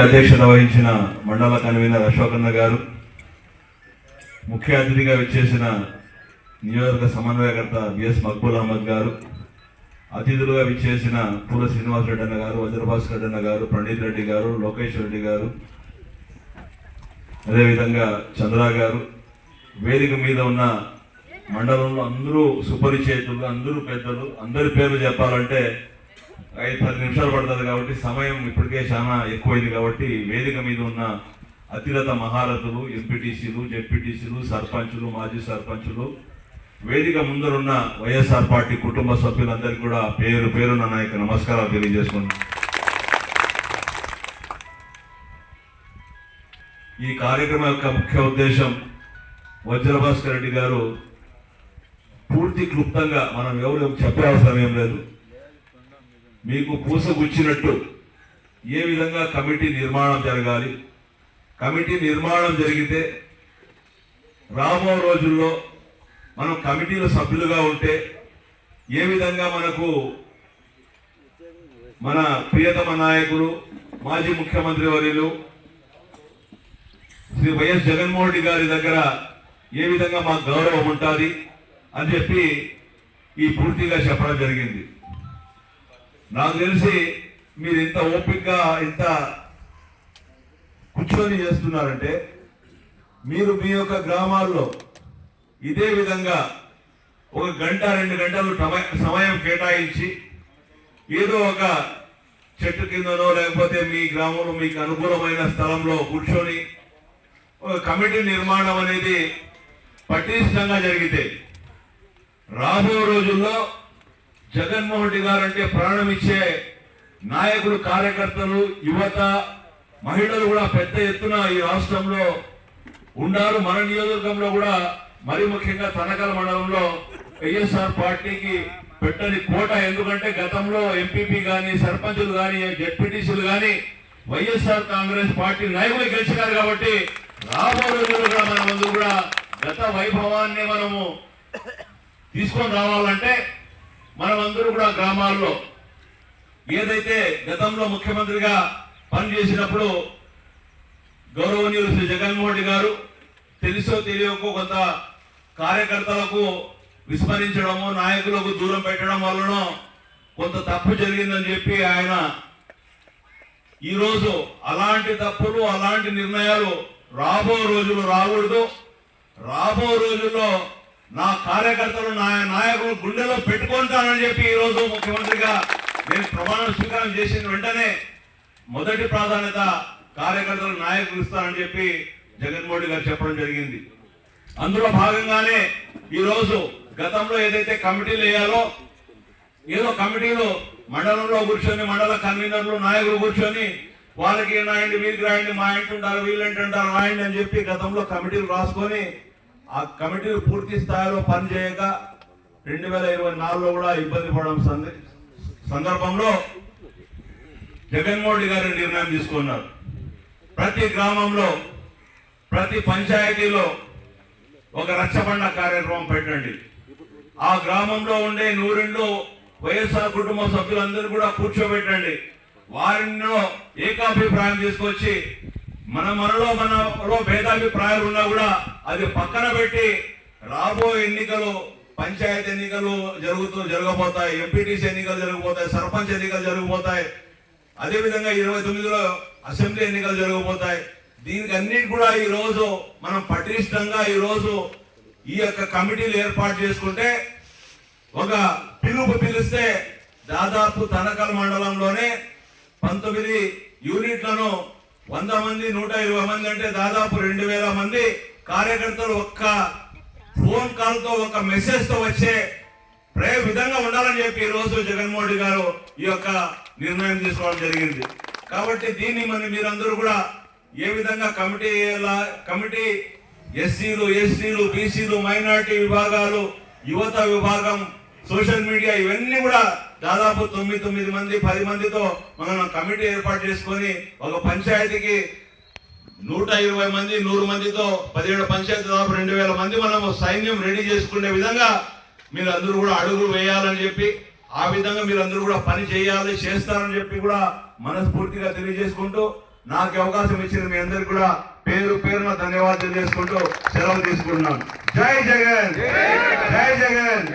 అధ్యక్షత వహించిన మండల కన్వీనర్ అశోకన్న గారు ముఖ్య అతిథిగా విచ్చేసిన నియోజక సమన్వయకర్త బిఎస్ మక్బుల్ అహ్మద్ గారు అతిథులుగా విచ్చేసిన పూల శ్రీనివాస్ రెడ్డి అన్న గారు వజ్రభాస్కర్ రెడ్డి అన్న గారు పండిత్ రెడ్డి గారు లోకేష్ రెడ్డి గారు అదేవిధంగా చంద్ర గారు వేదిక మీద ఉన్న మండలంలో అందరూ సుపరిచేతులు అందరూ పెద్దలు అందరి పేర్లు చెప్పాలంటే ఐదు పది నిమిషాలు పడుతుంది కాబట్టి సమయం ఇప్పటికే చాలా ఎక్కువైంది కాబట్టి వేదిక మీద ఉన్న అతిరత మహారథులు ఎంపీటీసీలు జెడ్పీటీసీలు సర్పంచులు మాజీ సర్పంచులు వేదిక ముందరున్న వైఎస్ఆర్ పార్టీ కుటుంబ సభ్యులందరికీ కూడా పేరు పేరున నా యొక్క నమస్కారాలు తెలియజేసుకున్నాను ఈ కార్యక్రమం యొక్క ముఖ్య ఉద్దేశం వజ్రభాస్కర్ రెడ్డి గారు పూర్తి క్లుప్తంగా మనం ఎవరు చెప్పే అవసరం ఏం లేదు. మీకు పూసగుచ్చినట్టు ఏ విధంగా కమిటీ నిర్మాణం జరగాలి? కమిటీ నిర్మాణం జరిగితే రాబో రోజుల్లో మనం కమిటీలో సభ్యులుగా ఉంటే ఏ విధంగా మనకు మన ప్రియతమ నాయకులు మాజీ ముఖ్యమంత్రి వర్యులు శ్రీ వైఎస్ జగన్మోహన్ రెడ్డి గారి దగ్గర ఏ విధంగా మాకు గౌరవం ఉంటుంది అని చెప్పి ఈ పూర్తిగా చెప్పడం జరిగింది. నాకు తెలిసి మీరు ఇంత ఓపికగా ఇంత కూర్చొని చేస్తున్నారంటే మీరు మీ యొక్క గ్రామాల్లో ఇదే విధంగా ఒక గంట రెండు గంటలు సమయం కేటాయించి ఏదో ఒక చెట్టు కిందనో లేకపోతే మీ గ్రామంలో మీకు అనుకూలమైన స్థలంలో కూర్చొని ఒక కమిటీ నిర్మాణం అనేది పటిష్టంగా జరిగితే రాబో రోజుల్లో జగన్మోహన్ రెడ్డి గారు అంటే ప్రాణం ఇచ్చే నాయకులు కార్యకర్తలు యువత మహిళలు కూడా పెద్ద ఎత్తున ఈ రాష్ట్రంలో ఉన్నారు మన నియోజకవర్గంలో కూడా మరి ముఖ్యంగా తనకల మండలంలో వైఎస్ఆర్ పార్టీకి పెట్టని కోట. ఎందుకంటే గతంలో ఎంపీపీ కానీ సర్పంచులు కానీ జెడ్పీటీసీలు కానీ వైఎస్ఆర్ కాంగ్రెస్ పార్టీ నాయకులు గెలిచినారు కాబట్టి రాబోయే కూడా మన ముందు కూడా గత వైభవాన్ని మనము తీసుకొని రావాలంటే మనమందరూ కూడా గ్రామాల్లో ఏదైతే గతంలో ముఖ్యమంత్రిగా పనిచేసినప్పుడు గౌరవనీయులు శ్రీ జగన్మోహన్ రెడ్డి గారు తెలుసో తెలియకో కొంత కార్యకర్తలకు విస్మరించడము నాయకులకు దూరం పెట్టడం వలన కొంత తప్పు జరిగిందని చెప్పి ఆయన ఈరోజు అలాంటి తప్పులు అలాంటి నిర్ణయాలు రాబో రోజులు రాకూడదు. రాబో రోజుల్లో నా కార్యకర్తలు నా నాయకులు గుండెలో పెట్టుకుంటానని చెప్పి ఈరోజు ముఖ్యమంత్రిగా నేను ప్రమాణ స్వీకారం చేసిన వెంటనే మొదటి ప్రాధాన్యత కార్యకర్తలు నాయకులు ఇస్తానని చెప్పి జగన్మోహన్ గారు చెప్పడం జరిగింది. అందులో భాగంగానే ఈరోజు గతంలో ఏదైతే కమిటీలు వేయాలో ఏదో కమిటీలు మండలంలో కూర్చొని మండల కన్వీనర్లు నాయకులు కూర్చొని వాళ్ళకి నాయండి వీరికి రాయండి మా ఇంటి ఉంటారు వీళ్ళంటుంటారు రాయండి అని చెప్పి గతంలో కమిటీలు రాసుకొని ఆ కమిటీలు పూర్తి స్థాయిలో పనిచేయక రెండు వేల ఇరవై నాలుగులో కూడా ఇబ్బంది పడడం సందర్భంలో జగన్మోహన్ గారు నిర్ణయం తీసుకున్నారు. ప్రతి గ్రామంలో ప్రతి పంచాయతీలో ఒక రచ్చబండ కార్యక్రమం పెట్టండి. ఆ గ్రామంలో ఉండే నూరిండ్లు వైఎస్ఆర్ కుటుంబ సభ్యులందరూ కూడా కూర్చోబెట్టండి. వారిలో ఏకాభిప్రాయం తీసుకొచ్చి మన మనలో మనలో భేదాభిప్రాయాలు ఉన్నా కూడా అది పక్కన పెట్టి రాబోయే ఎన్నికలు పంచాయతీ ఎన్నికలు జరుగుతూ జరగబోతాయి ఎంపీటీసీ ఎన్నికలు జరగబోతాయి సర్పంచ్ ఎన్నికలు జరగబోతాయి. అదేవిధంగా ఇరవై తొమ్మిదిలో అసెంబ్లీ ఎన్నికలు జరగబోతాయి. దీనికి అన్నిటి కూడా ఈ రోజు మనం పటిష్టంగా ఈ రోజు ఈ యొక్క కమిటీలు ఏర్పాటు చేసుకుంటే ఒక పిలుపు పిలిస్తే దాదాపు తనకల్ మండలంలోనే పంతొమ్మిది యూనిట్లను వంద మంది నూట ఇరవై మంది అంటే దాదాపు రెండు వేల మంది కార్యకర్తలు ఒక్క ఫోన్ కాల్తో ఒక మెసేజ్తో వచ్చే ప్రే విధంగా ఉండాలని చెప్పి ఈ రోజు జగన్మోహన్ రెడ్డి గారు ఈ యొక్క నిర్ణయం తీసుకోవడం జరిగింది. కాబట్టి దీన్ని మన మీరందరూ కూడా ఏ విధంగా కమిటీ కమిటీ ఎస్సీలు ఎస్టీలు బీసీలు మైనారిటీ విభాగాలు యువత విభాగం సోషల్ మీడియా ఇవన్నీ కూడా దాదాపు తొమ్మిది తొమ్మిది మంది పది మందితో మనం కమిటీ ఏర్పాటు చేసుకొని ఒక పంచాయతీకి నూట ఇరవై మంది నూరు మందితో పదిహేడు పంచాయతీ దాదాపు రెండు వేల మంది మనం సైన్యం రెడీ చేసుకునే విధంగా మీరు అందరూ కూడా అడుగులు వేయాలని చెప్పి ఆ విధంగా మీరు అందరూ కూడా పని చేయాలి చేస్తారని చెప్పి కూడా మనస్ఫూర్తిగా తెలియజేసుకుంటూ నాకు అవకాశం ఇచ్చిన మీ అందరికి కూడా పేరు పేరున ధన్యవాదాలు చేసుకుంటూ సెలవు తీసుకుంటున్నాను. జై జగన్! జై జగన్!